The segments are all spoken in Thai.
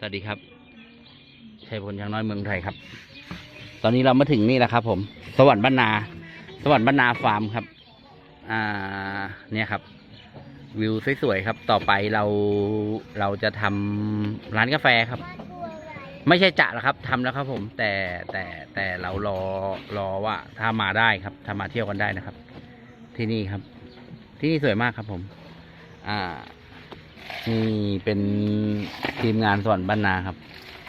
สวัสดีครับชัยพลยังน้อยเมืองไทยครับ ตอนนี้เรามาถึงนี่แล้วครับ ผม สวรรค์บ้านาสวรรค์บ้านาฟาร์มครับ อ่า เนี่ยครับ วิวสวยๆครับ ต่อไปเราเราจะทำร้านกาแฟครับ ไม่ใช่จะหรอกครับทำแล้วครับผม แต่แต่แต่เรารอรอว่าถ้ามาได้ครับถ้ามาเที่ยวกันได้นะครับ ที่นี่ครับ ที่นี่สวยมากครับผม อ่า นี่เป็นทีมงานสวรรค์บ้านนาครับ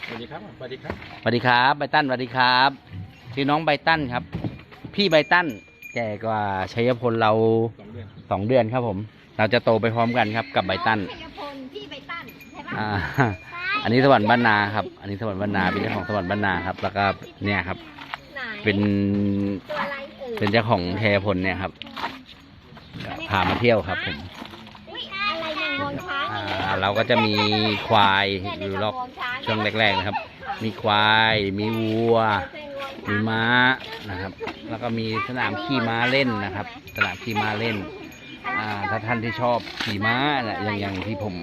สวัสดีครับสวัสดีครับสวัสดีครับใบตันสวัสดีครับชื่อน้องใบตันครับ พี่ใบตันแก่กว่าชัยพลเราสองเดือนสองเดือนครับผม เราจะโตไปพร้อมกันครับกับใบตันชัยพลพี่ใบตันใช่ปะอ่าอันนี้สวรรค์บ้านนาครับ อันนี้สวรรค์บ้านนาเป็นเจ้าของสวรรค์บ้านนาครับ แล้วก็เนี่ยครับ ไหนเป็นตัวอะไรเอ่ยเป็นเจ้าของชัยพลเนี่ยครับ พามาเที่ยวครับผม อุ๊ยอะไรเนี่ยงวงช้างอ่า เราก็จะมีควายอยู่รอบช่วงแรกๆนะครับ มีควายมีวัว มีม้านะครับ แล้วก็มีสนามขี่ม้าเล่นนะครับ สนามขี่ม้าเล่นถ้าท่านที่ชอบขี่ม้านะอย่างอย่างที่ผม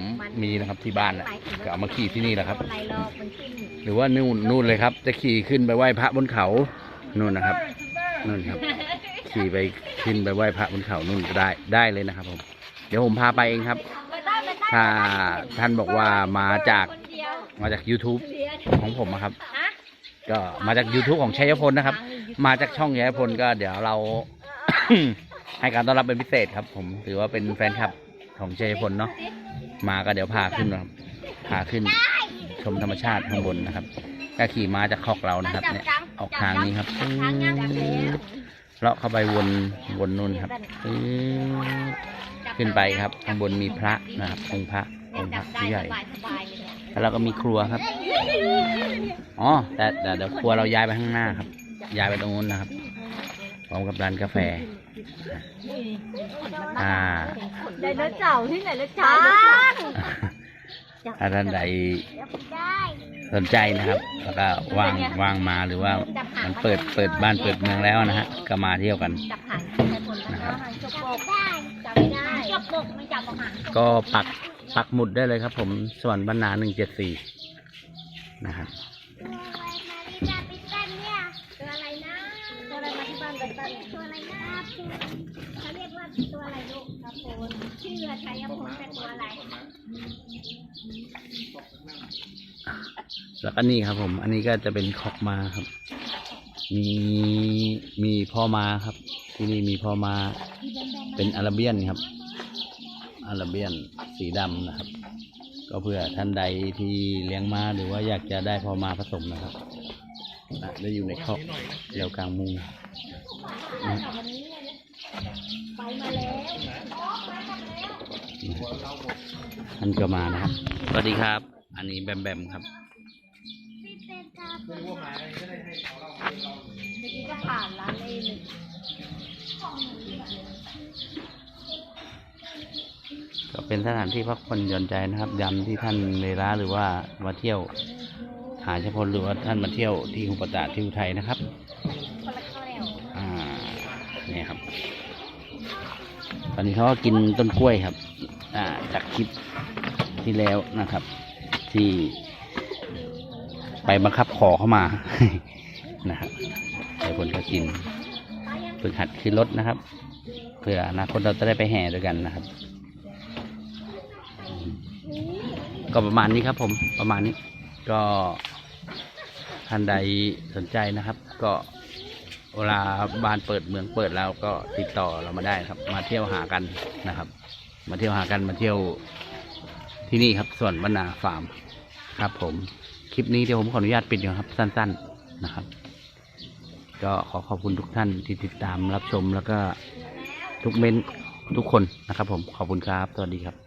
มีนะครับที่บ้านนะก็เอามาขี่ที่นี่แหละครับ หรือว่านู่นนู่นเลยครับ จะขี่ขึ้นไปไหว้พระบนเขานู่นนะครับนู่นครับ ขี่ไปขึ้นไปไหว้พระบนเขานู่นก็ได้ได้เลยนะครับผมเดี๋ยวผมพาไปเองครับ ถ้าท่านบอกว่ามาจากคนเดียวมาจาก YouTube เรียนของผมอะครับฮะก็มาจาก YouTube ของชัยพลนะครับ มาจากช่องชัยพลก็เดี๋ยวเรา ให้การต้อนรับเป็นพิเศษครับ ผมถือว่าเป็นแฟนคลับของชัยพลเนาะมาก็เดี๋ยวพาขึ้นนะครับพาขึ้นชมธรรมชาติข้างบนนะครับก็ขี่มาจากคอกเรานะครับเนี่ยออกทางนี้ครับทางยังจับแล้วเลาะเข้าไปวนวนนู่นครับปึ๊บ ขึ้นไปครับ ข้างบนมีพระนะครับองค์พระองค์พจัระบได้ที่ใหญ่สบายสบายเลยแล้วเราก็มีครัวครับ อ๋อแต่แต่เดี๋ยวครัวเราย้ายไปข้างหน้าครับ ย้ายไปตรงนู้นนะครับ พร้อมกับร้านกาแฟ อ่าไดโนเสาร์ที่ไหนละจ้าถ้าท่านใดสนใจนะครับ แล้วก็ว่างว่างมาหรือว่ามันเปิดเปิดบ้านเปิดเมืองแล้วนะฮะก็มาเที่ยวกัน จับหางชัยพลแล้วก็หางจกบกได้จับไม่ได้จกบกไม่จับเอาหางก็ปักปักหมุดได้เลยครับ ผมส่วนบ้านนาหนึ่งเจ็ดสี่นะครับตัวอะไรนะตัวอะไรมาที่บ้านกันบ้างตัวอะไรนะเขาเรียกว่าตัวอะไรลูกครับผมชื่อชัยพลเป็นตัวอะไรแล้วก็นี่ครับผม อันนี้ก็จะเป็นคอกมาครับ มีมีพ่อมาครับ ที่นี่มีพ่อมาเป็นอาราเบียนครับ อาราเบียนสีดำนะครับ ก็เพื่อท่านใดที่เลี้ยงม้าหรือว่าอยากจะได้พ่อมาผสมนะครับได้อยู่ในคอกเดียวกลางมุงไปมาแล้วท่านก็มานะครับ สวัสดีครับ อันนี้แบมแบมครับ เมื่อกี้ก็ผ่านร้านเลยหนึ่งก็เป็นสถานที่พักผ่อนหย่อนใจนะครับยามที่ท่านเวลาหรือว่ามาเที่ยวหาเฉพาะหรือว่าท่านมาเที่ยวที่หุบตาที่อุทัยนะครับคนละข้าวแล้วอ่าเนี่ยครับ ตอนนี้เขาก็กินต้นกล้วยครับ อ่าจากคลิปที่แล้วนะครับ ที่ ไปบังคับขอเข้ามา นะครับหลายคนก็กินฝึกหัดขึ้นรถนะครับ เพื่ออนาคตเราจะได้ไปแห่ด้วยกันนะครับ ก็ประมาณนี้ครับผมประมาณนี้ก็ท่านใดสนใจนะครับ ก็เวลาบ้านเปิดเมืองเปิดแล้วก็ติดต่อเรามาได้ครับ มาเที่ยวหากันนะครับ มาเที่ยวหากันมาเที่ยวที่นี่ครับส่วนบรรณาฟาร์มครับผมคลิปนี้เดี๋ยวผมขออนุญาตปิดก่อนครับ สั้น ๆนะครับ ก็ขอขอบคุณทุกท่านที่ติดตามรับชมแล้วก็ทุกเม้นทุกคนนะครับผมขอบคุณครับ สวัสดีครับ